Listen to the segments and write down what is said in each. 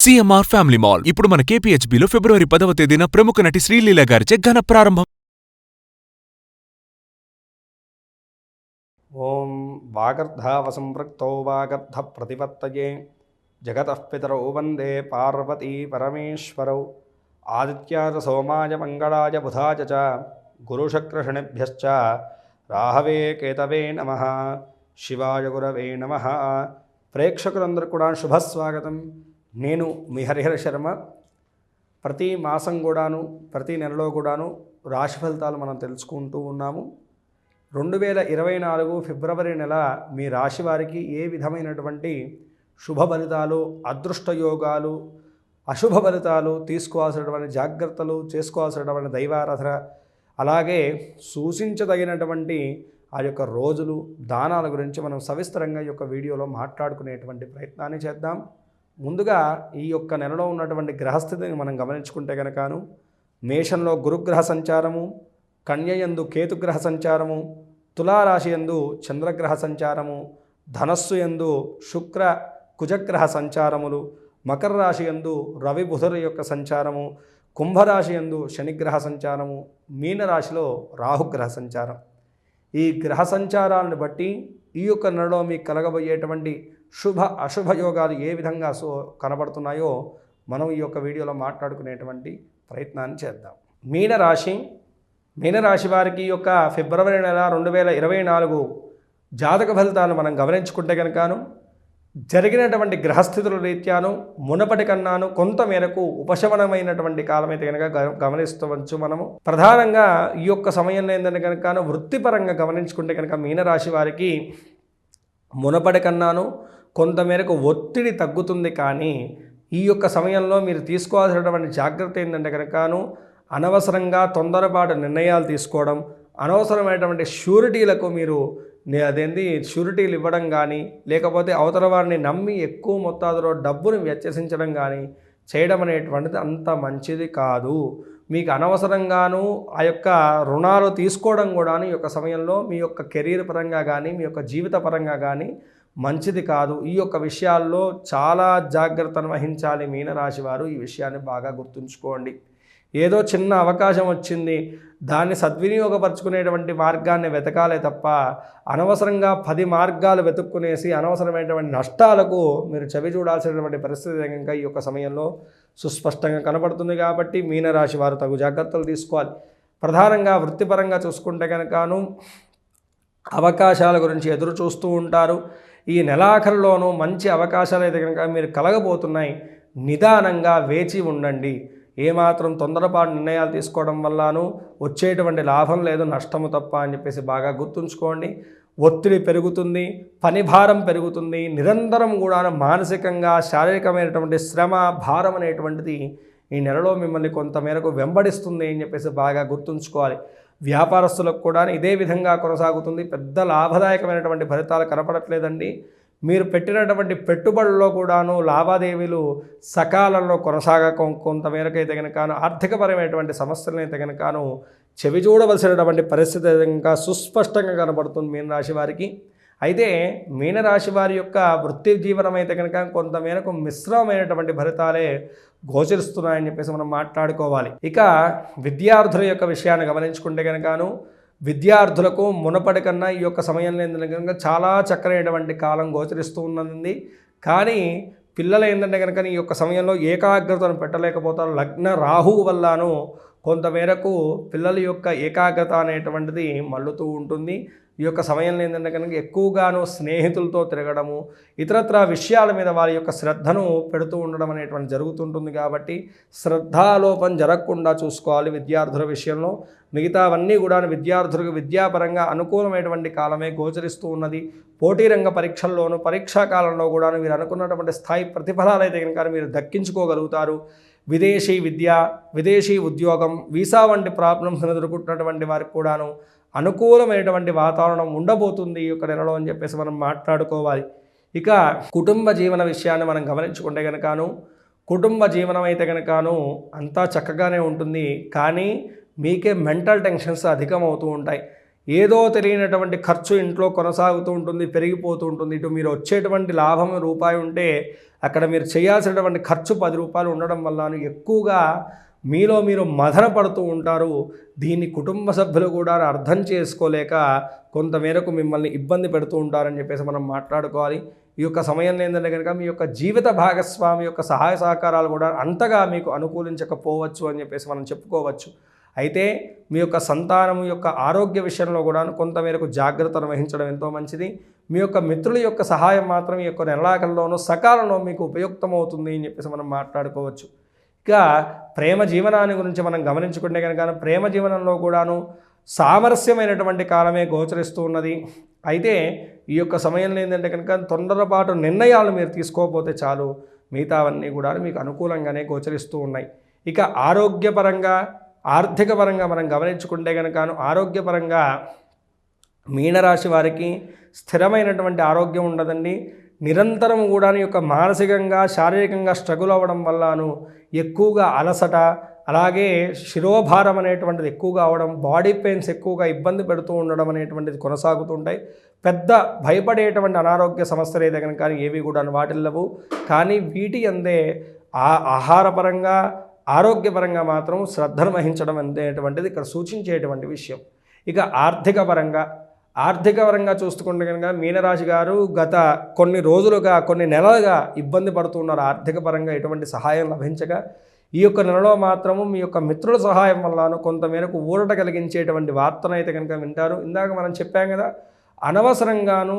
CMR family mall ఇప్పుడు మన కేపీహెచ్బీలో ఫిబ్రవరి పదవ తేదీన ప్రముఖ నటి శ్రీలీల గారిచే ఘన ప్రారంభం. ఓం వాగర్ధావసంపృక్తో వాగర్ధ ప్రతిపత్తయే జగతః పితరౌ వందే పార్వతీ పరమేశ్వరౌ. ఆదిత్యాయ సోమాయ మంగళాయ బుధాయ చ. గురుశక్రషణిభ్యశ్చ. రాహవే కేతవే నమ. శివాయ గురవే నమ. ప్రేక్షకులందరూ కూడా శుభస్వాగతం. నేను మీ హరిహర శర్మ. ప్రతి మాసం కూడాను ప్రతి నెలలో కూడాను రాశి ఫలితాలు మనం తెలుసుకుంటూ ఉన్నాము. రెండు వేల ఇరవై నాలుగు ఫిబ్రవరి నెల మీ రాశి వారికి ఏ విధమైనటువంటి శుభ ఫలితాలు అదృష్ట యోగాలు అశుభ ఫలితాలు తీసుకోవాల్సినటువంటి జాగ్రత్తలు చేసుకోవాల్సినటువంటి దైవారాధన అలాగే సూచించదగినటువంటి ఆ యొక్క రోజులు దానాల గురించి మనం సవిస్తరంగా ఈ యొక్క వీడియోలో మాట్లాడుకునేటువంటి ప్రయత్నాన్ని చేద్దాం. ముందుగా ఈ యొక్క నెలలో ఉన్నటువంటి గ్రహస్థితిని మనం గమనించుకుంటే కనుకను మేషంలో గురుగ్రహ సంచారము కన్యయందు కేతుగ్రహ సంచారము తులారాశి యందు చంద్రగ్రహ సంచారము ధనస్సు యందు శుక్ర కుజగ్రహ సంచారములు మకర రాశి యందు రవి బుధుల యొక్క సంచారము కుంభరాశి యందు శనిగ్రహ సంచారము మీనరాశిలో రాహుగ్రహ సంచారం. ఈ గ్రహ సంచారాలను బట్టి ఈ యొక్క నెలలో మీకు కలగబోయేటువంటి శుభ అశుభ యోగాలు ఏ విధంగా సో కనబడుతున్నాయో మనం ఈ యొక్క వీడియోలో మాట్లాడుకునేటువంటి ప్రయత్నాన్ని చేద్దాం. మీనరాశి మీనరాశి వారికి ఈ యొక్క ఫిబ్రవరి నెల రెండు వేల ఇరవై నాలుగు జాతక ఫలితాలను మనం గమనించుకుంటే కనుకను జరిగినటువంటి గ్రహస్థితుల రీత్యాను మునపటి కన్నాను కొంత మేరకు ఉపశమనమైనటువంటి కాలమైతే కనుక గమనిస్తవచ్చు మనము. ప్రధానంగా ఈ యొక్క సమయంలో ఏంటంటే కనుక వృత్తిపరంగా గమనించుకుంటే కనుక మీనరాశి వారికి మునపటి కన్నాను కొంతమేరకు ఒత్తిడి తగ్గుతుంది కానీ ఈ యొక్క సమయంలో మీరు తీసుకోవాల్సినటువంటి జాగ్రత్త ఏంటంటే కనుకను అనవసరంగా తొందరపాటు నిర్ణయాలు తీసుకోవడం అనవసరమైనటువంటి షూరిటీలకు మీరు అదేంది షూరిటీలు ఇవ్వడం కానీ లేకపోతే అవతల వారిని నమ్మి ఎక్కువ మొత్తాదులో డబ్బును వ్యత్యసించడం కానీ చేయడం అనేటువంటిది అంత మంచిది కాదు. మీకు అనవసరంగాను ఆ యొక్క రుణాలు తీసుకోవడం కూడా ఈ యొక్క సమయంలో మీ యొక్క కెరీర్ పరంగా కానీ మీ యొక్క జీవిత పరంగా కానీ మంచిది కాదు. ఈ యొక్క విషయాల్లో చాలా జాగ్రత్తను వహించాలి మీనరాశి వారు. ఈ విషయాన్ని బాగా గుర్తుంచుకోండి. ఏదో చిన్న అవకాశం వచ్చింది. దాన్ని సద్వినియోగపరచుకునేటువంటి మార్గాన్ని వెతకాలే తప్ప అనవసరంగా పది మార్గాలు వెతుక్కునేసి అనవసరమైనటువంటి నష్టాలకు మీరు చవి చూడాల్సినటువంటి పరిస్థితి కనుక ఈ యొక్క సమయంలో సుస్పష్టంగా కనబడుతుంది కాబట్టి మీనరాశి వారు తగు జాగ్రత్తలు తీసుకోవాలి. ప్రధానంగా వృత్తిపరంగా చూసుకుంటే కనుకను అవకాశాల గురించి ఎదురు చూస్తూ ఉంటారు. ఈ నెలాఖరులోనూ మంచి అవకాశాలు అయితే కనుక మీరు కలగబోతున్నాయి. నిదానంగా వేచి ఉండండి. ఏమాత్రం తొందరపాటు నిర్ణయాలు తీసుకోవడం వల్లను వచ్చేటువంటి లాభం లేదు నష్టము తప్ప అని చెప్పేసి బాగా గుర్తుంచుకోండి. ఒత్తిడి పెరుగుతుంది పని భారం పెరుగుతుంది నిరంతరం కూడా మానసికంగా శారీరకమైనటువంటి శ్రమ భారం అనేటువంటిది ఈ నెలలో మిమ్మల్ని కొంతమేరకు వెంబడిస్తుంది అని చెప్పేసి బాగా గుర్తుంచుకోవాలి. వ్యాపారస్తులకు కూడా ఇదే విధంగా కొనసాగుతుంది. పెద్ద లాభదాయకమైనటువంటి ఫలితాలు కనపడట్లేదండి. మీరు పెట్టినటువంటి పెట్టుబడుల్లో కూడాను లావాదేవీలు సకాలంలో కొనసాగక కొంతమేరకైతే అయితే ఆర్థికపరమైనటువంటి సమస్యలనైతే అయితే కనుకను చెవి చూడవలసినటువంటి పరిస్థితి ఇంకా సుస్పష్టంగా కనబడుతుంది మీనరాశి వారికి. అయితే మీనరాశి వారి యొక్క వృత్తి జీవనం అయితే కనుక కొంతమేరకు మిశ్రమమైనటువంటి ఫలితాలే గోచరిస్తున్నాయని చెప్పేసి మనం మాట్లాడుకోవాలి. ఇక విద్యార్థుల యొక్క విషయాన్ని గమనించుకుంటే కనుకను విద్యార్థులకు మునపడి కన్నా ఈ యొక్క సమయంలో ఏంటంటే కనుక చాలా చక్కనైనటువంటి కాలం గోచరిస్తూ ఉన్నది కానీ పిల్లలు ఏంటంటే కనుక ఈ యొక్క సమయంలో ఏకాగ్రతను పెట్టలేకపోతారు. లగ్న రాహువు వల్లను కొంతమేరకు పిల్లల యొక్క ఏకాగ్రత అనేటువంటిది మల్లుతూ ఉంటుంది. ఈ యొక్క సమయంలో ఏంటంటే కనుక ఎక్కువగాను స్నేహితులతో తిరగడము ఇతరత్ర విషయాల మీద వారి యొక్క శ్రద్ధను పెడుతూ ఉండడం అనేటువంటి జరుగుతుంటుంది కాబట్టి శ్రద్ధాలోపం జరగకుండా చూసుకోవాలి విద్యార్థుల విషయంలో. మిగతావన్నీ కూడా విద్యార్థులకు విద్యాపరంగా అనుకూలమైనటువంటి కాలమే గోచరిస్తూ ఉన్నది. పోటీ రంగ పరీక్షల్లోనూ పరీక్షా కాలంలో కూడా మీరు అనుకున్నటువంటి స్థాయి ప్రతిఫలాలు అయితే కనుక మీరు దక్కించుకోగలుగుతారు. విదేశీ విద్య విదేశీ ఉద్యోగం వీసా వంటి ప్రాబ్లమ్స్ని ఎదుర్కొంటున్నటువంటి వారికి కూడాను అనుకూలమైనటువంటి వాతావరణం ఉండబోతుంది ఈ యొక్క నెలలో అని చెప్పేసి మనం మాట్లాడుకోవాలి. ఇక కుటుంబ జీవన విషయాన్ని మనం గమనించుకుంటే కనుకను కుటుంబ జీవనం అయితే కనుకను అంతా చక్కగానే ఉంటుంది. కానీ మీకే మెంటల్ టెన్షన్స్ అధికమవుతూ ఉంటాయి. ఏదో తెలియనటువంటి ఖర్చు ఇంట్లో కొనసాగుతూ ఉంటుంది పెరిగిపోతూ ఉంటుంది. ఇటు మీరు వచ్చేటువంటి లాభం రూపాయి ఉంటే అక్కడ మీరు చేయాల్సినటువంటి ఖర్చు పది రూపాయలు ఉండడం వల్ల ఎక్కువగా మీలో మీరు మదన పడుతూ ఉంటారు. దీన్ని కుటుంబ సభ్యులు కూడా అర్థం చేసుకోలేక కొంతమేరకు మిమ్మల్ని ఇబ్బంది పెడుతూ ఉంటారని చెప్పేసి మనం మాట్లాడుకోవాలి. ఈ యొక్క సమయంలో ఏంటంటే కనుక మీ యొక్క జీవిత భాగస్వామి యొక్క సహాయ సహకారాలు కూడా అంతగా మీకు అనుకూలించకపోవచ్చు అని చెప్పేసి మనం చెప్పుకోవచ్చు. అయితే మీ యొక్క సంతానం యొక్క ఆరోగ్య విషయంలో కూడా కొంతమేరకు జాగ్రత్తలు వహించడం ఎంతో మంచిది. మీ యొక్క మిత్రుల యొక్క సహాయం మాత్రం ఈ యొక్క నెలాఖరులోనూ సకాలంలో మీకు ఉపయుక్తమవుతుంది అని చెప్పేసి మనం మాట్లాడుకోవచ్చు. ఇక ప్రేమ జీవనాన్ని గురించి మనం గమనించుకుంటే కనుక ప్రేమ జీవనంలో కూడాను సామరస్యమైనటువంటి కాలమే గోచరిస్తూ ఉన్నది. అయితే ఈ యొక్క సమయంలో ఏంటంటే కనుక తొందరపాటు నిర్ణయాలు మీరు తీసుకోకపోతే చాలు మిగతావన్నీ కూడా మీకు అనుకూలంగానే గోచరిస్తూ ఉన్నాయి. ఇక ఆరోగ్యపరంగా ఆర్థిక పరంగా మనం గమనించుకుంటే కనుకను ఆరోగ్యపరంగా మీనరాశి వారికి స్థిరమైనటువంటి ఆరోగ్యం ఉండదండి. నిరంతరం కూడా యొక్క మానసికంగా శారీరకంగా స్ట్రగుల్ అవ్వడం వల్లను ఎక్కువగా అలసట అలాగే శిరోభారం అనేటువంటిది ఎక్కువగా అవడం బాడీ పెయిన్స్ ఎక్కువగా ఇబ్బంది పెడుతూ ఉండడం అనేటువంటిది కొనసాగుతుంటాయి పెద్ద భయపడేటువంటి అనారోగ్య సమస్యలు ఏదైనా కానీ ఏవి కూడా వాటిల్లవు. కానీ వీటి అందే ఆ ఆహారపరంగా ఆరోగ్యపరంగా మాత్రం శ్రద్ధను వహించడం అనేటువంటిది ఇక్కడ సూచించేటువంటి విషయం. ఇక ఆర్థిక పరంగా ఆర్థిక పరంగా చూసుకుంటే కనుక మీనరాశి గారు గత కొన్ని రోజులుగా కొన్ని నెలలుగా ఇబ్బంది పడుతున్నారు. ఆర్థిక పరంగా ఎటువంటి సహాయం లభించగా ఈ యొక్క నెలలో మాత్రము మీ యొక్క మిత్రుల సహాయం వల్లను కొంతమేరకు ఊరట కలిగించేటువంటి వార్తను అయితే కనుక వింటారు. ఇందాక మనం చెప్పాం కదా అనవసరంగాను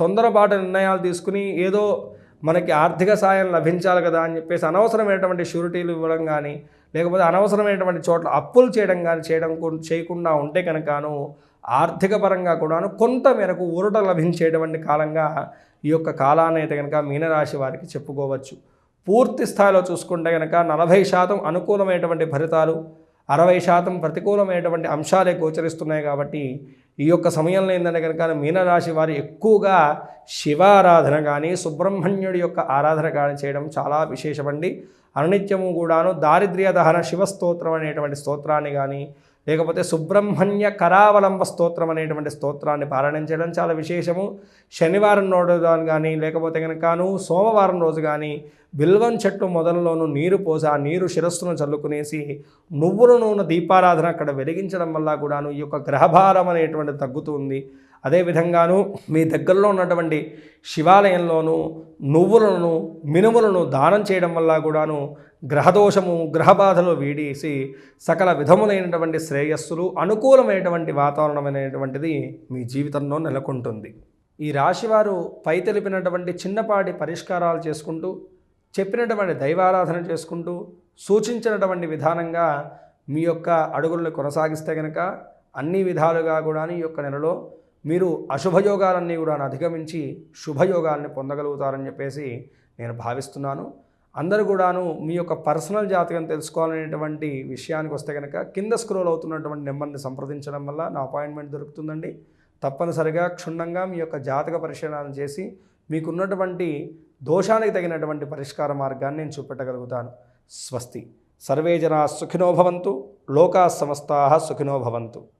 తొందరపాటు నిర్ణయాలు తీసుకుని ఏదో మనకి ఆర్థిక సాయం లభించాలి కదా అని చెప్పేసి అనవసరమైనటువంటి షూరిటీలు ఇవ్వడం కానీ లేకపోతే అనవసరమైనటువంటి చోట్ల అప్పులు చేయడం కానీ చేయడం చేయకుండా ఉంటే కనుకను ఆర్థిక పరంగా కూడాను కొంత మేరకు ఊరట లభించేటువంటి కాలంగా ఈ యొక్క కాలాన్ని అయితే కనుక మీనరాశి వారికి చెప్పుకోవచ్చు. పూర్తి స్థాయిలో చూసుకుంటే కనుక నలభై శాతం అనుకూలమైనటువంటి ఫలితాలు అరవై శాతం ప్రతికూలమైనటువంటి అంశాలే గోచరిస్తున్నాయి కాబట్టి ఈ యొక్క సమయంలో ఏంటంటే కనుక మీనరాశి వారు ఎక్కువగా శివారాధన కానీ సుబ్రహ్మణ్యుడి యొక్క ఆరాధన కానీ చేయడం చాలా విశేషమండి. అనునిత్యము కూడాను దారిద్ర్య దహన శివస్తోత్రం అనేటువంటి స్తోత్రాన్ని కానీ లేకపోతే సుబ్రహ్మణ్య కరావలంబ స్తోత్రం అనేటువంటి స్తోత్రాన్ని పారాయణం చేయడం చాలా విశేషము. శనివారం రోజు కానీ లేకపోతే కనుకను సోమవారం రోజు కానీ బిల్వం చెట్టు మొదలలోనూ నీరు పోసి ఆ నీరు శిరస్సును చల్లుకునేసి నువ్వుల నూనె దీపారాధన అక్కడ వెలిగించడం వల్ల కూడాను ఈ యొక్క గ్రహభారం అనేటువంటి తగ్గుతుంది అదేవిధంగాను మీ దగ్గరలో ఉన్నటువంటి శివాలయంలోనూ నువ్వులను మినుములను దానం చేయడం వల్ల కూడాను గ్రహదోషము గ్రహబాధలు వీడేసి సకల విధములైనటువంటి శ్రేయస్సులు అనుకూలమైనటువంటి వాతావరణమైనటువంటిది మీ జీవితంలో నెలకొంటుంది. ఈ రాశివారు పై తెలిపినటువంటి చిన్నపాటి పరిష్కారాలు చేసుకుంటూ చెప్పినటువంటి దైవారాధన చేసుకుంటూ సూచించినటువంటి విధానంగా మీ యొక్క అడుగులను కొనసాగిస్తే కనుక అన్ని విధాలుగా కూడా ఈ యొక్క నెలలో మీరు అశుభయోగాలన్నీ కూడా అధిగమించి శుభయోగాల్ని పొందగలుగుతారని చెప్పేసి నేను భావిస్తున్నాను. అందరూ కూడాను మీ యొక్క పర్సనల్ జాతకం తెలుసుకోవాలనేటువంటి విషయానికి వస్తే కనుక కింద స్క్రోల్ అవుతున్నటువంటి నెంబర్ని సంప్రదించడం వల్ల నా అపాయింట్మెంట్ దొరుకుతుందండి. తప్పనిసరిగా క్షుణ్ణంగా మీ యొక్క జాతక పరిశీలన చేసి మీకున్నటువంటి దోషానికి తగినటువంటి పరిష్కార మార్గాన్ని నేను చూపెట్టగలుగుతాను. స్వస్తి. సర్వే జనా సుఖినో భవంతు. లోకా సమస్తా సుఖినో భవంతు.